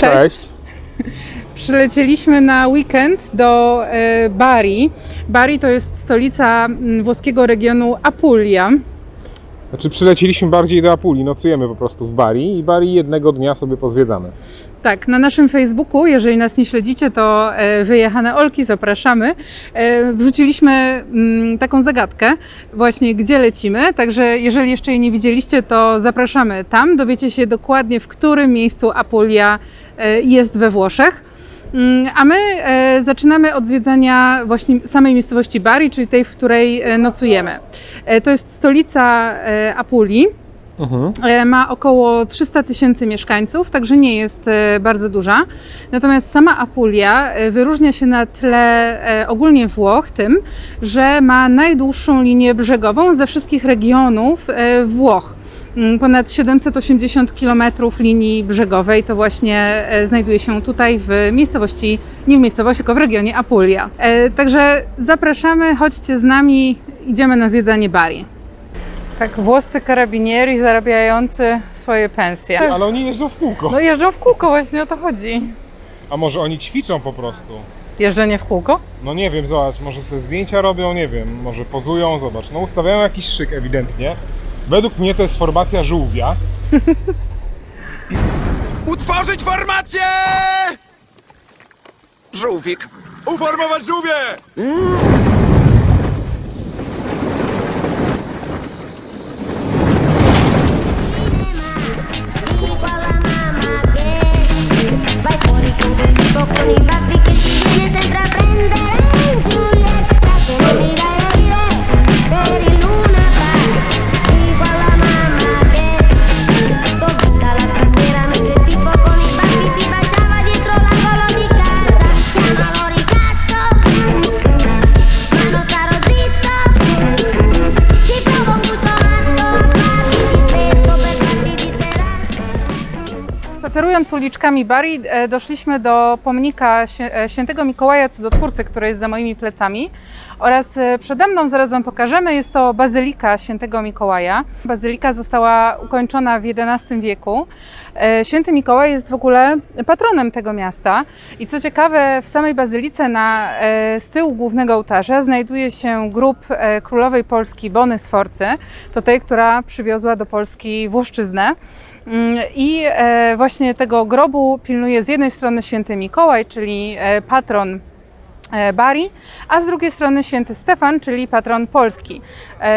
Cześć. Przylecieliśmy na weekend do e, Bari. Bari to jest stolica mm, włoskiego regionu Apulia. Znaczy przyleciliśmy bardziej do Apulii, nocujemy po prostu w Bari i Bari jednego dnia sobie pozwiedzamy. Tak, na naszym Facebooku, jeżeli nas nie śledzicie, to e, wyjechane Olki, zapraszamy. E, wrzuciliśmy mm, taką zagadkę, właśnie gdzie lecimy. Także jeżeli jeszcze jej nie widzieliście, to zapraszamy tam. Dowiecie się dokładnie, w którym miejscu Apulia jest we Włoszech. Mm, A my e, zaczynamy od zwiedzania właśnie samej miejscowości Bari, czyli tej, w której e, nocujemy. E, to jest stolica e, Apulii. Mhm. E, Ma około 300 tysięcy mieszkańców, także nie jest e, bardzo duża. Natomiast sama Apulia e, wyróżnia się na tle e, ogólnie Włoch tym, że ma najdłuższą linię brzegową ze wszystkich regionów e, Włoch. Mm, Ponad 780 km linii brzegowej to właśnie e, znajduje się tutaj w miejscowości, nie w miejscowości, tylko w regionie Apulia. E, Także zapraszamy, chodźcie z nami, idziemy na zwiedzanie Bari. Tak, włoscy karabinieri zarabiający swoje pensje. Ale oni jeżdżą w kółko. No jeżdżą w kółko, właśnie o to chodzi. A może oni ćwiczą po prostu? Jeżdżenie w kółko? No nie wiem, zobacz, może sobie zdjęcia robią, nie wiem, może pozują, zobacz. No ustawiają jakiś szyk ewidentnie. Według mnie to jest formacja żółwia. Utworzyć formację! Żółwik. Uformować żółwie! Uliczkami Bari, e, doszliśmy do pomnika e, świętego Mikołaja Cudotwórcy, który jest za moimi plecami. Oraz e, przede mną, zaraz Wam pokażemy, jest to Bazylika Świętego Mikołaja. Bazylika została ukończona w XI wieku. Święty Mikołaj jest w ogóle patronem tego miasta. I co ciekawe, w samej bazylice na, z tyłu głównego ołtarza znajduje się grób królowej Polski Bony Sforcy. To tej, która przywiozła do Polski Włoszczyznę. Mm, I e, właśnie tego grobu pilnuje z jednej strony święty Mikołaj, czyli e, patron e, Bari, a z drugiej strony święty Stefan, czyli patron Polski.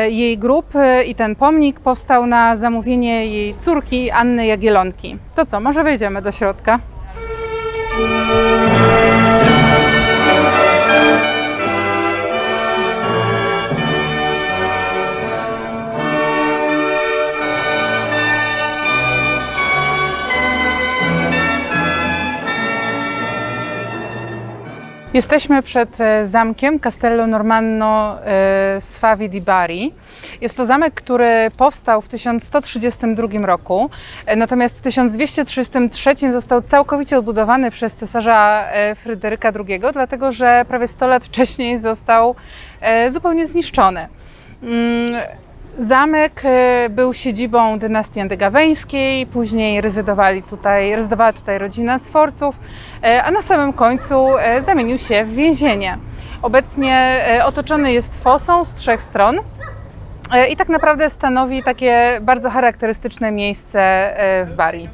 Jej grób i ten pomnik powstał na zamówienie jej córki Anny Jagielonki. To co, może wejdziemy do środka? Jesteśmy przed e, zamkiem Castello Normanno e, Sfavi di Bari. Jest to zamek, który powstał w 1132 roku, e, natomiast w 1233 został całkowicie odbudowany przez cesarza Fryderyka II, dlatego że prawie 100 lat wcześniej został zupełnie zniszczony. Zamek e, był siedzibą dynastii antygaweńskiej, później rezydowali tutaj, rezydowała tutaj rodzina Sforców, e, a na samym końcu e, zamienił się w więzienie. Obecnie otoczony jest fosą z trzech stron i tak naprawdę stanowi takie bardzo charakterystyczne miejsce w Bari.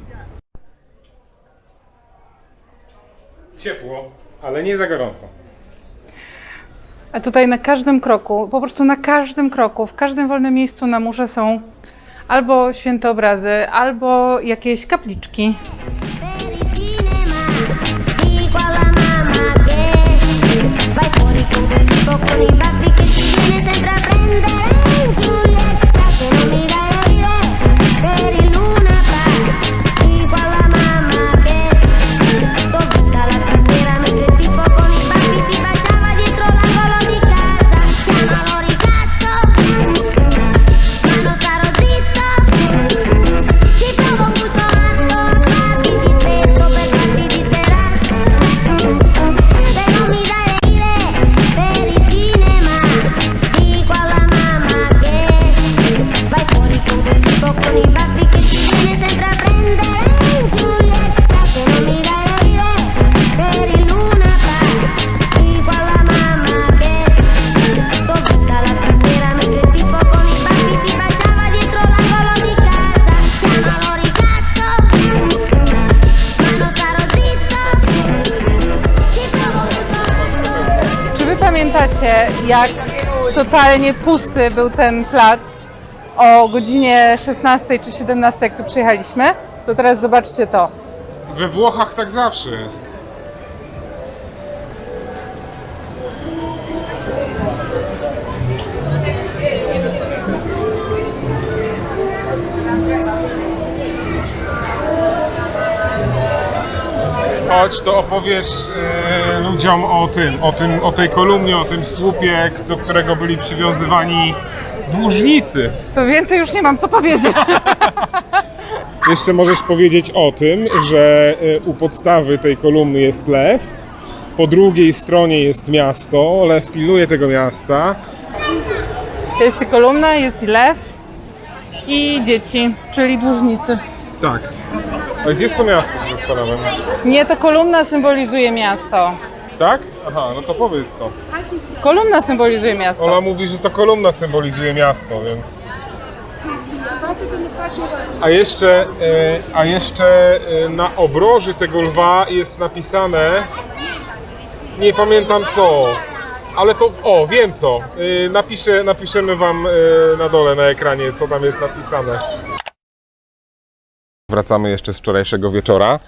Ciepło, ale nie za gorąco. A tutaj na każdym kroku, po prostu na każdym kroku, w każdym wolnym miejscu na murze są albo święte obrazy, albo jakieś kapliczki. Jak totalnie pusty był ten plac o godzinie 16 czy 17, jak tu przyjechaliśmy, to teraz zobaczcie to. We Włochach tak zawsze jest. Chodź, to opowiesz e, ludziom o tym, o tym, o tej kolumnie, o tym słupie, do którego byli przywiązywani dłużnicy. To więcej już nie mam co powiedzieć. Jeszcze możesz powiedzieć o tym, że y, u podstawy tej kolumny jest lew, po drugiej stronie jest miasto, lew pilnuje tego miasta. Jest i kolumna, jest i lew i dzieci, czyli dłużnicy. Tak. A gdzie jest to miasto, się zastanawiam. Nie, to kolumna symbolizuje miasto. Tak? Aha, no to powiedz to. Kolumna symbolizuje miasto. Ola mówi, że to kolumna symbolizuje miasto, więc... A jeszcze, y, a jeszcze y, na obroży tego lwa jest napisane... Nie pamiętam co, ale to... O, wiem co. Y, Napiszę, napiszemy wam na dole na ekranie, co tam jest napisane. Wracamy jeszcze z wczorajszego wieczora.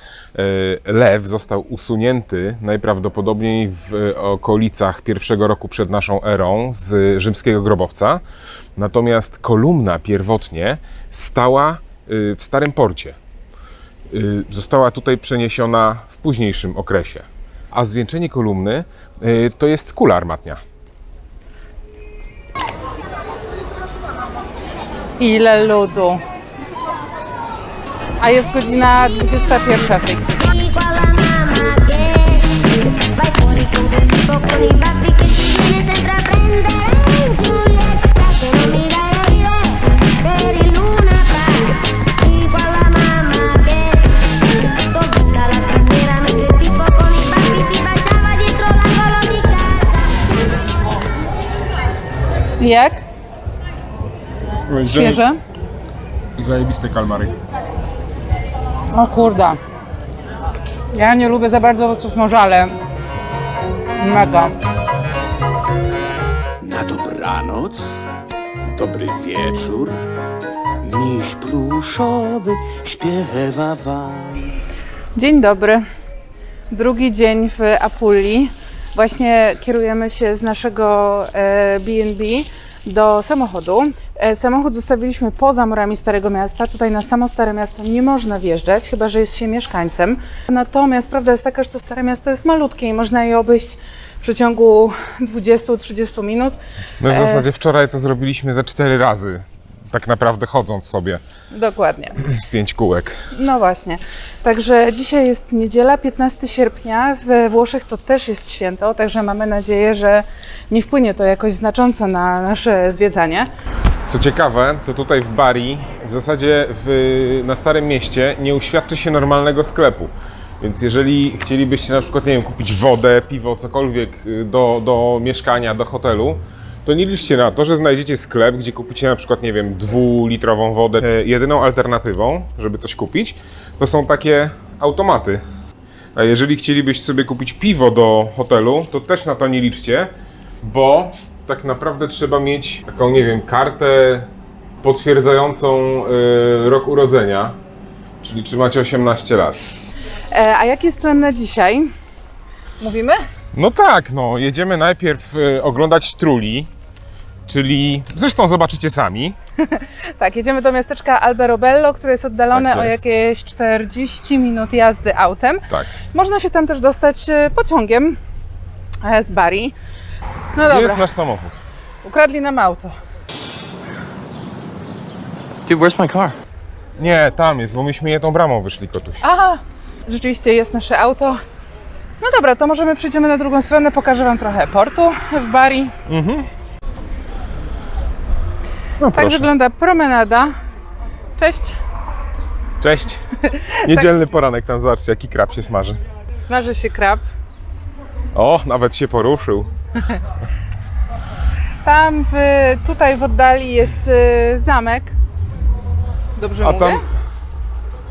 E, Lew został usunięty najprawdopodobniej w okolicach pierwszego roku przed naszą erą z rzymskiego grobowca. Natomiast kolumna pierwotnie stała y, w Starym Porcie. Y, Została tutaj przeniesiona w późniejszym okresie. A zwieńczenie kolumny to jest kula armatnia. Ile ludu. A jest godzina 21 w tej chwili. Igual a mamá que vai por y con el tipo con y papi que si viene sempre a prendere in Giulietta que no mira e vive per il luna pa igual a mamá que tutta l'altra sera mentre il tipo con i papi si baciava dietro l'angolo di casa Jak? Świeże? Zajebiste kalmary. O kurde. Ja nie lubię za bardzo owoców morza, ale mega. Na dobranoc, dobry wieczór, miś pluszowy śpiewa wam. Dzień dobry. Drugi dzień w Apulii. Właśnie kierujemy się z naszego e, B&B do samochodu. E, Samochód zostawiliśmy poza murami Starego Miasta. Tutaj na samo Stare Miasto nie można wjeżdżać, chyba że jest się mieszkańcem. Natomiast prawda jest taka, że to Stare Miasto jest malutkie i można je obejść w przeciągu 20-30 minut. My w E. zasadzie wczoraj to zrobiliśmy ze cztery razy. Tak naprawdę chodząc sobie Dokładnie. z pięć kółek. No właśnie. Także dzisiaj jest niedziela, 15 sierpnia. We Włoszech to też jest święto, także mamy nadzieję, że nie wpłynie to jakoś znacząco na nasze zwiedzanie. Co ciekawe, to tutaj w Bari, w zasadzie w, na Starym Mieście nie uświadczy się normalnego sklepu. Więc jeżeli chcielibyście na przykład, nie wiem, kupić wodę, piwo, cokolwiek y, do, do mieszkania, do hotelu, to nie liczcie na to, że znajdziecie sklep, gdzie kupicie na przykład, nie wiem, dwulitrową wodę. E, Jedyną alternatywą, żeby coś kupić, to są takie automaty. A jeżeli chcielibyście sobie kupić piwo do hotelu, to też na to nie liczcie, bo tak naprawdę trzeba mieć taką, nie wiem, kartę potwierdzającą y, rok urodzenia, czyli czy macie 18 lat. E, a jaki jest plan na dzisiaj? Mówimy? No tak, no jedziemy najpierw y, oglądać Truli, czyli zresztą zobaczycie sami. Tak, jedziemy do miasteczka Alberobello, które jest oddalone Tak o jest. jakieś 40 minut jazdy autem. Tak. Można się tam też dostać e, pociągiem e, z Bari. No Gdzie dobra, jest nasz samochód? ukradli nam auto. Dude, where's my car? Nie, tam jest, bo myśmy je tą bramą wyszli, kotuś. Aha, rzeczywiście jest nasze auto. No dobra, to możemy przejdziemy na drugą stronę, pokażę Wam trochę portu w Bari. No Tak proszę. wygląda promenada. Cześć, Cześć. Niedzielny poranek, tam zobaczcie, jaki krab się smaży. smaży się krab. O, nawet się poruszył. Tam w, tutaj w oddali jest y, zamek. Dobrze A mówię? tam...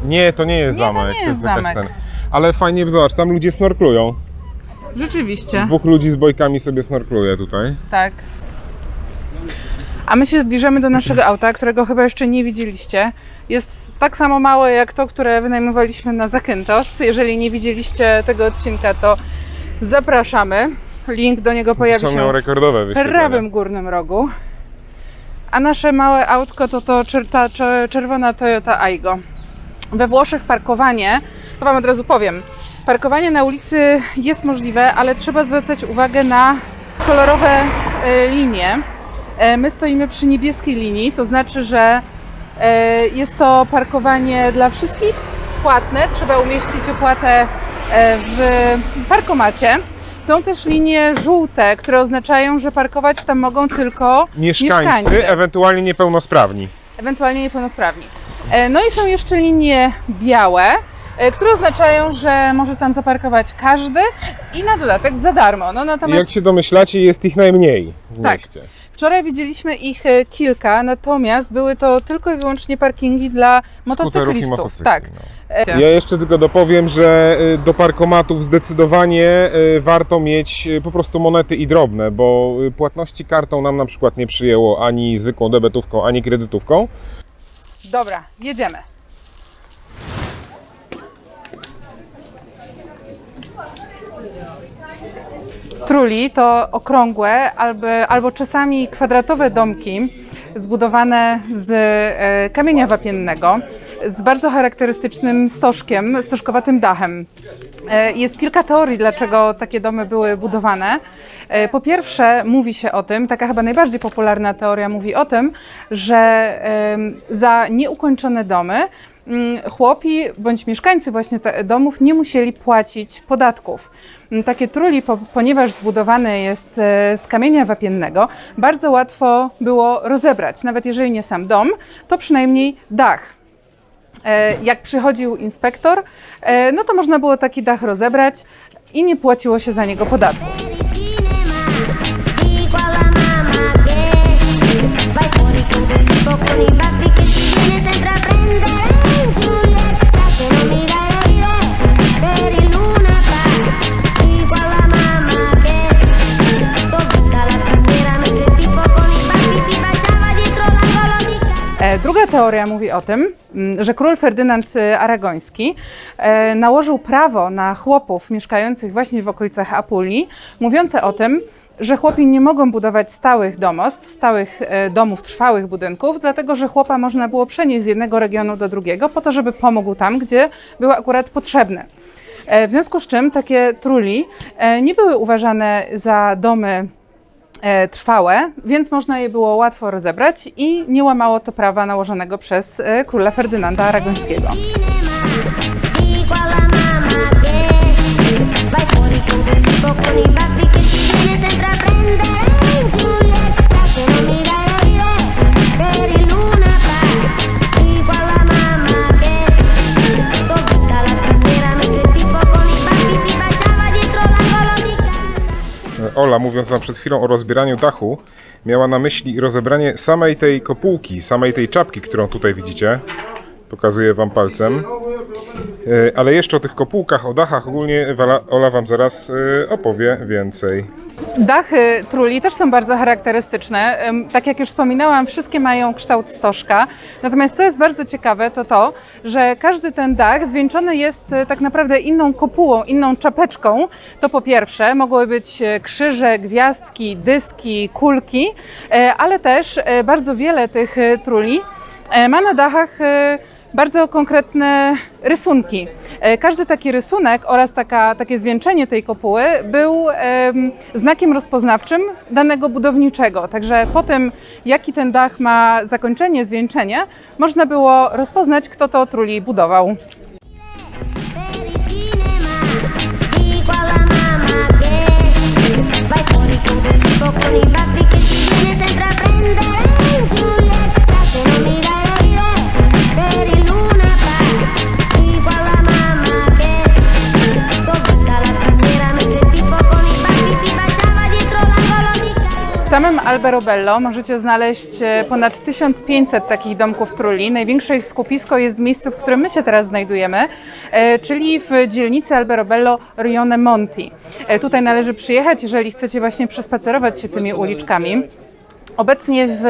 Nie, to nie jest Nie, to zamek. nie jest jakaś zamek. Ale fajnie, zobacz, tam ludzie snorklują. Rzeczywiście. Dwóch ludzi z bojkami sobie snorkluje tutaj. Tak. A my się zbliżamy do naszego auta, którego chyba jeszcze nie widzieliście. Jest tak samo małe jak to, które wynajmowaliśmy na Zakynthos. Jeżeli nie widzieliście tego odcinka, to zapraszamy. Link do niego pojawi się miał rekordowe w wyświetlenia. prawym górnym rogu. A nasze małe autko to to czer- ta czer- czerwona Toyota Aygo. We Włoszech parkowanie, to Wam od razu powiem, parkowanie na ulicy jest możliwe, ale trzeba zwracać uwagę na kolorowe e, linie. E, My stoimy przy niebieskiej linii, to znaczy, że e, jest to parkowanie dla wszystkich płatne. Trzeba umieścić opłatę e, w parkomacie. Są też linie żółte, które oznaczają, że parkować tam mogą tylko Mieszkańcy, mieszkańcy ewentualnie niepełnosprawni. ewentualnie niepełnosprawni. E, No i są jeszcze linie białe, które oznaczają, że może tam zaparkować każdy i na dodatek za darmo. No natomiast jak się domyślacie, jest ich najmniej w Tak. mieście. wczoraj widzieliśmy ich e, kilka, natomiast były to tylko i wyłącznie parkingi dla motocyklistów. motocykli, Tak. no. E, Ja jeszcze tylko dopowiem, że do parkomatów zdecydowanie warto mieć po prostu monety i drobne, bo płatności kartą nam na przykład nie przyjęło ani zwykłą debetówką, ani kredytówką. Dobra, jedziemy. Truli to okrągłe albo, albo czasami kwadratowe domki zbudowane z e, kamienia wapiennego z bardzo charakterystycznym stożkiem, stożkowatym dachem. E, Jest kilka teorii, dlaczego takie domy były budowane. E, Po pierwsze, mówi się o tym, taka chyba najbardziej popularna teoria mówi o tym, że za nieukończone domy chłopi bądź mieszkańcy właśnie domów nie musieli płacić podatków. Mm, Takie truli, po, ponieważ zbudowane jest e, z kamienia wapiennego, bardzo łatwo było rozebrać. Nawet jeżeli nie sam dom, to przynajmniej dach. E, Jak przychodził inspektor, e, no to można było taki dach rozebrać i nie płaciło się za niego podatku. Dico Druga teoria mówi o tym, mm, że król Ferdynand e, Aragoński e, nałożył prawo na chłopów mieszkających właśnie w okolicach Apulii, mówiące o tym, że chłopi nie mogą budować stałych domostw, stałych e, domów, trwałych budynków, dlatego że chłopa można było przenieść z jednego regionu do drugiego po to, żeby pomógł tam, gdzie był akurat potrzebny. E, W związku z czym takie truli e, nie były uważane za domy e, trwałe, więc można je było łatwo rozebrać i nie łamało to prawa nałożonego przez e, króla Ferdynanda Aragońskiego. Ola, mówiąc Wam przed chwilą o rozbieraniu dachu, miała na myśli rozebranie samej tej kopułki, samej tej czapki, którą tutaj widzicie. Pokazuję Wam palcem. E, Ale jeszcze o tych kopułkach, o dachach ogólnie Ola Wam zaraz e, opowie więcej. Dachy truli też są bardzo charakterystyczne. Tak jak już wspominałam, wszystkie mają kształt stożka. Natomiast co jest bardzo ciekawe, to to, że każdy ten dach zwieńczony jest e, tak naprawdę inną kopułą, inną czapeczką. To po pierwsze mogły być krzyże, gwiazdki, dyski, kulki, ale też bardzo wiele tych truli ma na dachach bardzo konkretne rysunki. E, Każdy taki rysunek oraz taka, takie zwieńczenie tej kopuły był em, znakiem rozpoznawczym danego budowniczego. Także po tym, jaki ten dach ma zakończenie, zwieńczenie, można było rozpoznać, kto to truli budował. per samym Alberobello możecie znaleźć e, ponad 1500 takich domków truli. Największe ich skupisko jest w miejscu, w którym my się teraz znajdujemy, e, czyli w dzielnicy Alberobello Rione Monti. E, Tutaj należy przyjechać, jeżeli chcecie właśnie przespacerować się tymi uliczkami. Obecnie w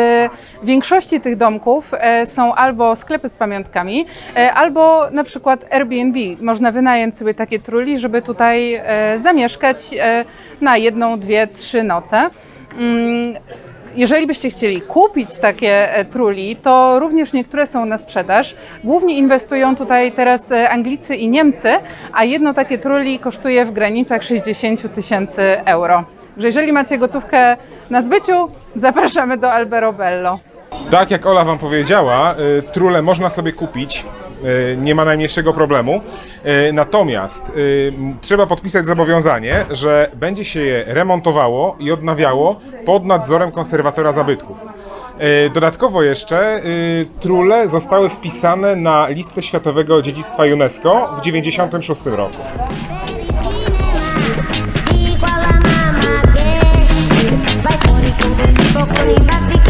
większości tych domków są albo sklepy z pamiątkami, albo na przykład Airbnb. Można wynająć sobie takie truli, żeby tutaj zamieszkać na jedną, dwie, trzy noce. Mm, Jeżeli byście chcieli kupić takie e, truli, to również niektóre są na sprzedaż. Głównie inwestują tutaj teraz e, Anglicy i Niemcy, a jedno takie truli kosztuje w granicach 60 000 tysięcy euro. Że jeżeli macie gotówkę na zbyciu, zapraszamy do Alberobello. Tak jak Ola Wam powiedziała, y, trule można sobie kupić, nie ma najmniejszego problemu. Y, Natomiast y, trzeba podpisać zobowiązanie, że będzie się je remontowało i odnawiało pod nadzorem konserwatora zabytków. Y, Dodatkowo jeszcze y, trule zostały wpisane na listę Światowego Dziedzictwa UNESCO w 1996 roku. Dico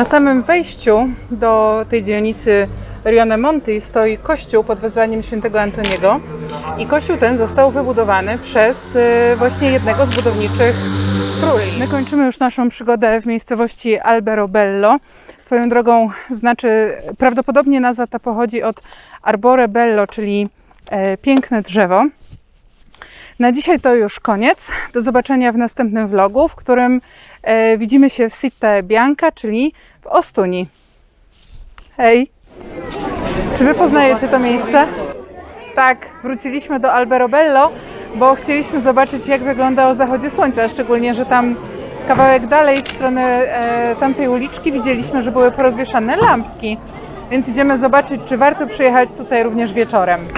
na samym wejściu do tej dzielnicy Rione Monti stoi kościół pod wezwaniem świętego Antoniego i kościół ten został wybudowany przez y, właśnie jednego z budowniczych truli. My kończymy już naszą przygodę w miejscowości Alberobello. Swoją drogą znaczy, prawdopodobnie nazwa ta pochodzi od Arbore Bello, czyli e, piękne drzewo. Na dzisiaj to już koniec. Do zobaczenia w następnym vlogu, w którym widzimy się w Sitte Bianca, czyli w Ostuni. Hej! Czy wy poznajecie to miejsce? Tak, wróciliśmy do Alberobello, bo chcieliśmy zobaczyć, jak wygląda o zachodzie słońca, szczególnie, że tam kawałek dalej, w stronę e, tamtej uliczki, widzieliśmy, że były porozwieszane lampki. Więc idziemy zobaczyć, czy warto przyjechać tutaj również wieczorem.